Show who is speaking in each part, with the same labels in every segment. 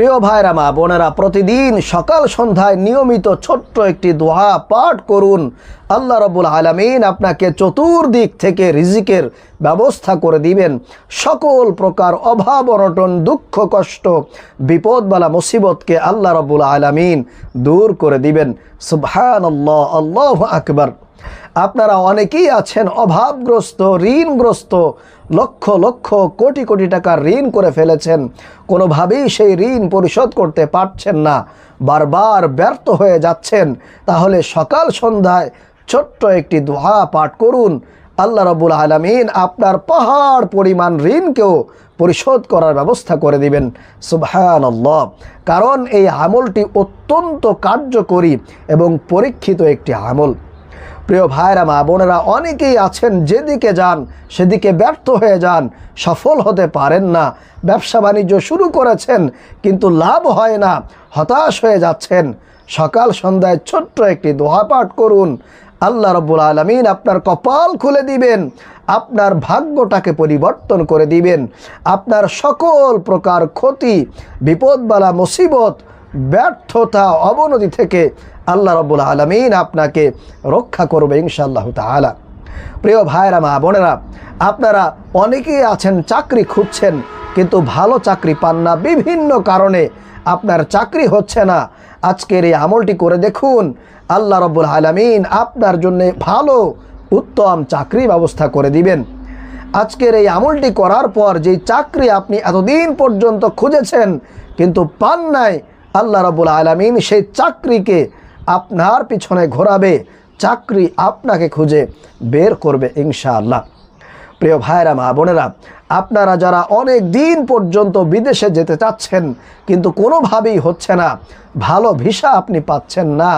Speaker 1: প্রিয় ভাইরা, মা বোনেরা, প্রতিদিন সকাল সন্ধ্যায় নিয়মিত ছোট্ট একটি দোহা পাঠ করুন। আল্লাহ রবুল আলমিন আপনাকে চতুর্দিক থেকে রিজিকের ব্যবস্থা করে দিবেন। সকল প্রকার অভাব, অনটন, দুঃখ, কষ্ট বিপদবালা মুসিবতকে আল্লাহ রবুল আলমিন দূর করে দিবেন। সুবহান আল্লাহ আল্লাহ আকবর। আপনারা অনেকেই আছেন অভাবগ্রস্ত, ঋণগ্রস্ত, লক্ষ লক্ষ, কোটি কোটি টাকার ঋণ করে ফেলেছেন। কোনোভাবেই সেই ঋণ পরিশোধ করতে পারছেন না। বারবার ব্যর্থ হয়ে যাচ্ছেন। তাহলে সকাল সন্ধ্যায় ছোট্ট একটি দোহা পাঠ করুন। আল্লাহ রবুল আলমিন আপনার পাহাড় পরিমাণ ঋণকেও পরিশোধ করার ব্যবস্থা করে দিবেন। সুবহান কারণ এই আমলটি অত্যন্ত কার্যকরী এবং পরীক্ষিত একটি আমল। প্রিয় ভাইরা, মা বোনেরা, অনেকেই আছেন যেদিকে যান, সেদিকে ব্যর্থ হয়ে যান, সফল হতে পারেন না। ব্যবসা বাণিজ্য শুরু করেছেন, কিন্তু লাভ হয় না, হতাশ হয়ে যাচ্ছেন। সকাল সন্ধ্যায় ছোট্ট একটি দোহা পাঠ করুন। আল্লাহ রব্বুল আলমিন আপনার কপাল খুলে দিবেন, আপনার ভাগ্যটাকে পরিবর্তন করে দিবেন, আপনার সকল প্রকার ক্ষতি, বিপদবালা, মুসিবত, ব্যর্থতা, অবনতি থেকে আল্লাহ রব্বুল আলমিন আপনাকে রক্ষা করবে ইনশাআল্লাহ তালা প্রিয় ভাইরা, মা বোনেরা, আপনারা অনেকেই আছেন, চাকরি খুঁজছেন, কিন্তু ভালো চাকরি পান না। বিভিন্ন কারণে আপনার চাকরি হচ্ছে না। আজকের এই আমলটি করে দেখুন, আল্লাহ রব্বুল আলমিন আপনার জন্যে ভালো, উত্তম চাকরি ব্যবস্থা করে দিবেন। আজকের এই আমলটি করার পর যেই চাকরি আপনি এতদিন পর্যন্ত খুঁজেছেন, কিন্তু পান নাই, আল্লাহ রবুল আলমিন সেই চাকরিকে আপনার পিছনে ঘোরাবে, চাকরি আপনাকে খুঁজে বের করবে ইনশাআল্লাহ। প্রিয় ভাইরা মা বোনেরা, আপনারা যারা অনেক দিন পর্যন্ত বিদেশে যেতে চাচ্ছেন, কিন্তু কোনোভাবেই হচ্ছে না, ভালো ভিসা আপনি পাচ্ছেন না,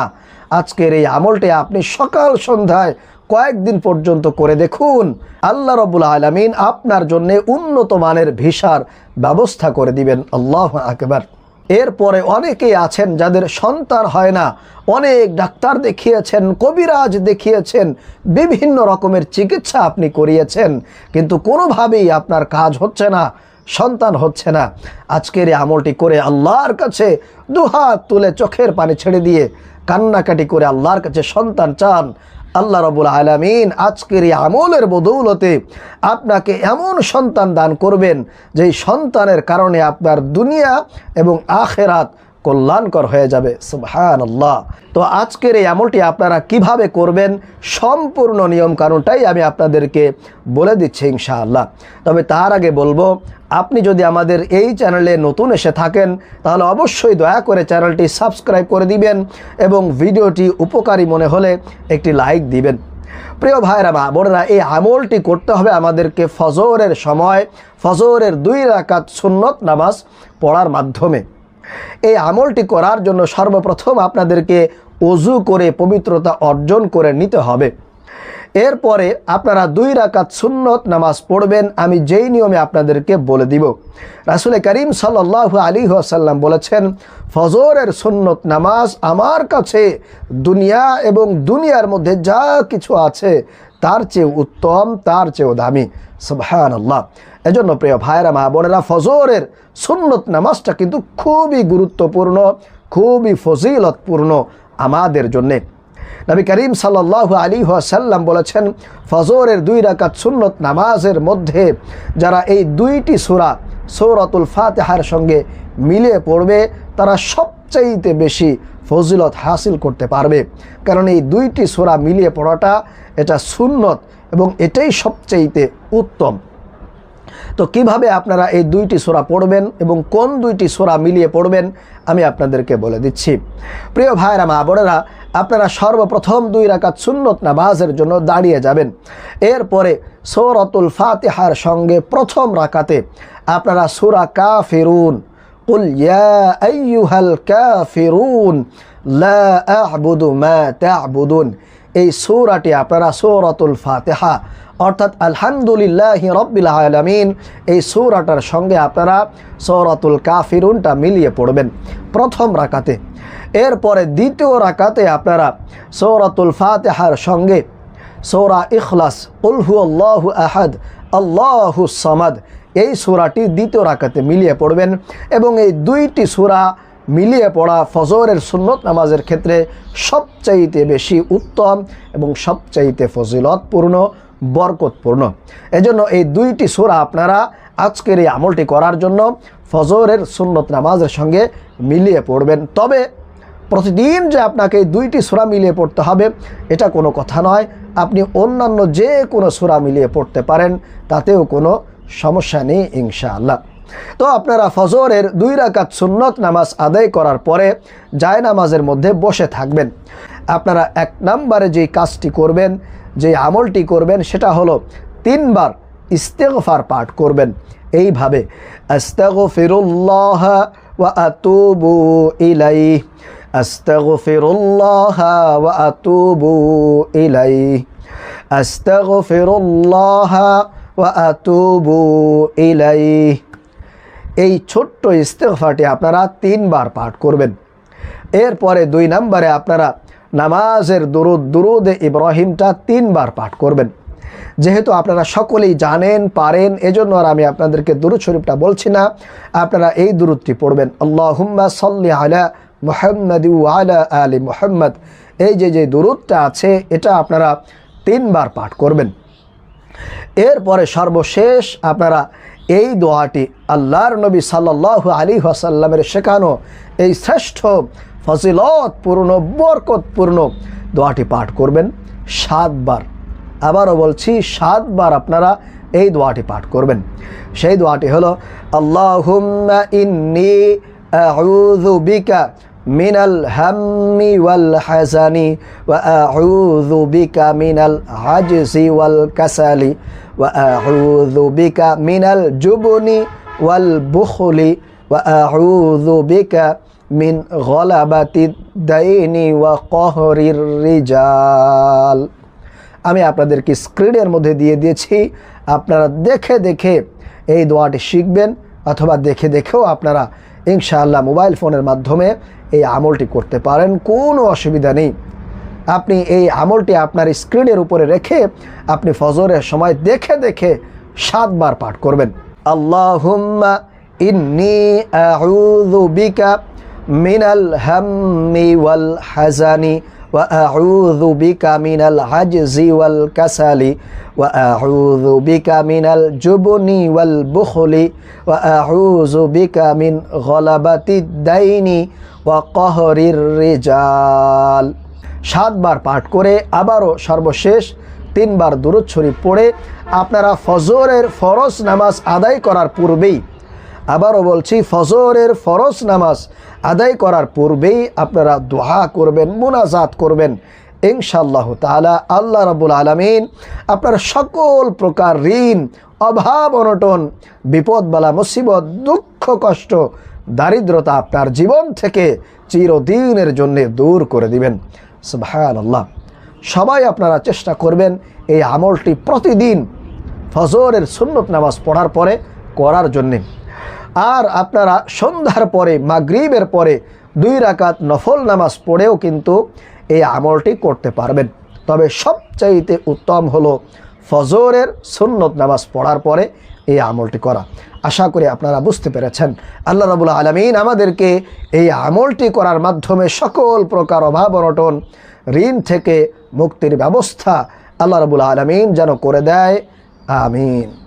Speaker 1: আজকের এই আমলটি আপনি সকাল সন্ধ্যায় কয়েকদিন পর্যন্ত করে দেখুন, আল্লাহ রবুল আলমিন আপনার জন্যে উন্নত মানের ভিসার ব্যবস্থা করে দিবেন। আল্লাহ আকবার। এরপরে অনেকেই আছেন যাদের সন্তান হয় না। অনেক ডাক্তার দেখিয়েছেন, কবিরাজ দেখিয়েছেন, বিভিন্ন রকমের চিকিৎসা আপনি করিয়েছেন। কিন্তু কোনোভাবেই আপনার কাজ হচ্ছে না, সন্তান হচ্ছে না। আজকের এই আমলটি করে আল্লাহর কাছে দুহাত তুলে চোখের পানি ছেড়ে দিয়ে কান্নাকাটি করে আল্লাহর কাছে সন্তান চান। আল্লাহ রবুল আলমিন আজকের এই আমলের বদৌলতে আপনাকে এমন সন্তান দান করবেন, যেই সন্তানের কারণে আপনার দুনিয়া এবং আখেরাত কল্যাণকর হয়ে যাবে। সুবহান আল্লাহ তো আজকের এই আমলটি আপনারা কীভাবে করবেন সম্পূর্ণ নিয়ম কানুনটাই আমি আপনাদেরকে বলে দিচ্ছি ইনশাআল্লাহ। তবে তার আগে বলব, আপনি যদি আমাদের এই চ্যানেলে নতুন এসে থাকেন, তাহলে অবশ্যই দয়া করে চ্যানেলটি সাবস্ক্রাইব করে দিবেন এবং ভিডিওটি উপকারী মনে হলে একটি লাইক দিবেন। প্রিয় ভাইরা মা বোনেরা, এই আমলটি করতে হবে আমাদেরকে ফজরের সময়, ফজরের দুই রাকাত সুন্নত নামাজ পড়ার মাধ্যমে। এই আমলটি করার জন্য সর্বপ্রথম আপনাদেরকে অজু করে পবিত্রতা অর্জন করে নিতে হবে। এরপরে আপনারা দুই রাকাত সুন্নত নামাজ পড়বেন, আমি যেই নিয়মে আপনাদেরকে বলে দিব। রাসুল করিম সাল্লাহ আলী আসাল্লাম বলেছেন, ফজরের সুন্নত নামাজ আমার কাছে দুনিয়া এবং দুনিয়ার মধ্যে যা কিছু আছে তার চেয়ে উত্তম, তার চেয়েও দামি। সুবহান আল্লাহ এজন্য প্রিয় ভাইরা মা বোনেরা, ফজরের সুন্নত নামাজটা কিন্তু খুবই গুরুত্বপূর্ণ, খুবই ফজিলতপূর্ণ আমাদের জন্যে। নবী করিম সাল্লাহ আলী সাল্লাম বলেছেন, ফজরের দুই রাকাত সুন্নত নামাজের মধ্যে যারা এই দুইটি সুরা, সৌরাতুল ফাতেহার সঙ্গে মিলে পড়বে, তারা সবচাইতে বেশি ফজিলত হাসিল করতে পারবে। কারণ এই দুইটি সোরা মিলিয়ে পড়াটা এটা সুন্নত এবং এটাই সবচাইতে উত্তম। তো কীভাবে আপনারা এই দুইটি সোরা পড়বেন এবং কোন দুইটি সোরা মিলিয়ে পড়বেন, আমি আপনাদেরকে বলে দিচ্ছি। প্রিয় ভাইরা মা বোনেরা, আপনারা সর্বপ্রথম দুই রাকাত সুন্নত নামাজের জন্য দাঁড়িয়ে যাবেন। এরপরে সৌরতুল ফাতেহার সঙ্গে প্রথম রাকাতে আপনারা সুরা কা ফিরুন قل يا أيها الكافرون لا أعبد ما تعبدون এই সূরাটি আপনারা সূরাতুল ফাতিহা অর্থাৎ আলহামদুলিল্লাহ রব্বিল আলামিন এই সূরাটার সঙ্গে আপনারা সৌরাতুল কাফিরুনটা মিলিয়ে পড়বেন প্রথম রাকাতে এরপরে দ্বিতীয় রাকাতে আপনারা সৌরাতুল ফাতেহার সঙ্গে সৌরা ইখলাস উলহু আল্লাহু আহাদ আল্লাহু সামাদ এই সুরাটি দ্বিতীয় রাকাতে মিলিয়ে পড়বেন এবং এই দুইটি সুরা মিলিয়ে পড়া ফজরের সুন্নত নামাজের ক্ষেত্রে সবচাইতে বেশি উত্তম এবং সবচাইতে ফজিলতপূর্ণ, বরকতপূর্ণ। এজন্য এই দুইটি সুরা আপনারা আজকের এই আমলটি করার জন্য ফজরের সুন্নত নামাজের সঙ্গে মিলিয়ে পড়বেন। তবে প্রতিদিন যে আপনাকে দুইটি সুরা মিলিয়ে পড়তে হবে, এটা কোনো কথা নয়। আপনি অন্যান্য যে কোনো সুরা মিলিয়ে পড়তে পারেন, তাতেও কোনো সমস্যা নেই, ইনশাআল্লাহ। তো আপনারা ফজরের দুই রাকাত সুন্নত নামাজ আদায় করার পরে জায় নামাজের মধ্যে বসে থাকবেন। আপনারা এক নম্বরে যেই কাজটি করবেন যে আমলটি করবেন, সেটা হলো তিনবার ইস্তেগফার পাঠ করবেন। এইভাবে, আস্তাগফিরুল্লাহ ওয়া আতুবু ইলাইহি আস্তাগফিরুল্লাহ ওয়া আতুবু ইলাইহি আস্তাগফিরুল্লাহ ওয়া ইলাইহি। এই ছোট্ট ইস্তেগফারটি আপনারা তিনবার পাঠ করবেন। এরপরে দুই নম্বরে আপনারা নামাজের দুরুদ, দুরুদে ইব্রাহিমটা তিনবার পাঠ করবেন। যেহেতু আপনারা সকলেই জানেন, পারেন, এজন্য আর আমি আপনাদেরকে দুরুদ শরীফটা বলছি না, আপনারা এই দুরুদটি পড়বেন। আল্লাহুম্মা সাল্লি আলা মুহাম্মাদি আলা আলী মোহাম্মদ। এই যে যে দুরুদটা আছে, এটা আপনারা তিনবার পাঠ করবেন। এরপরে সর্বশেষ আপনারা এই দোয়াটি আল্লাহর নবী সাল্লাহ আলী আসাল্লামের শেখানো এই শ্রেষ্ঠ ফজিলতপূর্ণ, বরকতপূর্ণ দোয়াটি পাঠ করবেন। সাতবার। আবারও বলছি, সাতবার আপনারা এই দোয়াটি পাঠ করবেন। সেই দোয়াটি হলো, আল্লাহুম্মা ইন্নি বিকা মিনাল হাজসি ওয়াল কাসালি ওয়া আউযু বিকা মিনাল জুবনি ওয়াল বুখলি ওয়া আউযু বিকা মিন গলাবাতি দাইনি ওয়া রিজাল। আমি আপনাদেরকে স্ক্রিনের মধ্যে দিয়ে দিয়েছি। আপনারা দেখে দেখে এই দোয়াটি শিখবেন অথবা দেখে দেখেও আপনারা ইনশাআল্লাহ মোবাইল ফোনের মাধ্যমে এই আমলটি করতে পারেন, কোনো অসুবিধা নেই। আপনি এই আমলটি আপনার স্ক্রিনের উপরে রেখে আপনি ফজরের সময় দেখে দেখে সাতবার পাঠ করবেন। বিকা মিনাল হাজানি وأعوذ بك من العجز والكسل وأعوذ بك من الجبن والبخل وأعوذ بك من غلبة الدين وقهر الرجال সাতবার পাঠ করে আবারও সর্বশেষ তিনবার দূরত শরীফ পড়ে আপনারা ফজরের ফরজ নামাজ আদায় করার পূর্বেই আবারও বলছি, ফজরের ফরজ নামাজ আদায় করার পূর্বেই আপনারা দোহা করবেন, মোনাজাত করবেন। ইনশাল্লাহ তালা আল্লাহ রাবুল আলমিন আপনার সকল প্রকার ঋণ, অভাব, অনটন বিপদবালা মুসিবত, দুঃখ, কষ্ট, দারিদ্রতা আপনার জীবন থেকে চিরদিনের জন্য দূর করে দিবেন। সুবহান আল্লাহ সবাই আপনারা চেষ্টা করবেন এই আমলটি প্রতিদিন ফজরের সুন্নত নামাজ পড়ার পরে করার জন্যে। আর আপনারা সন্ধ্যার পরে, মাগরিবের পরে দুই রাকাত নফল নামাজ পড়েও কিন্তু এই আমলটি করতে পারবেন। তবে সবচাইতে উত্তম হলো ফজরের সুন্নত নামাজ পড়ার পরে এই আমলটি করা। আশা করি আপনারা বুঝতে পেরেছেন। আল্লাহ রাবুল আলমিন আমাদেরকে এই আমলটি করার মাধ্যমে সকল প্রকার অভাব অনটন, ঋণ থেকে মুক্তির ব্যবস্থা আল্লাহ রাবুল আলমিন যেন করে দেয়। আমিন।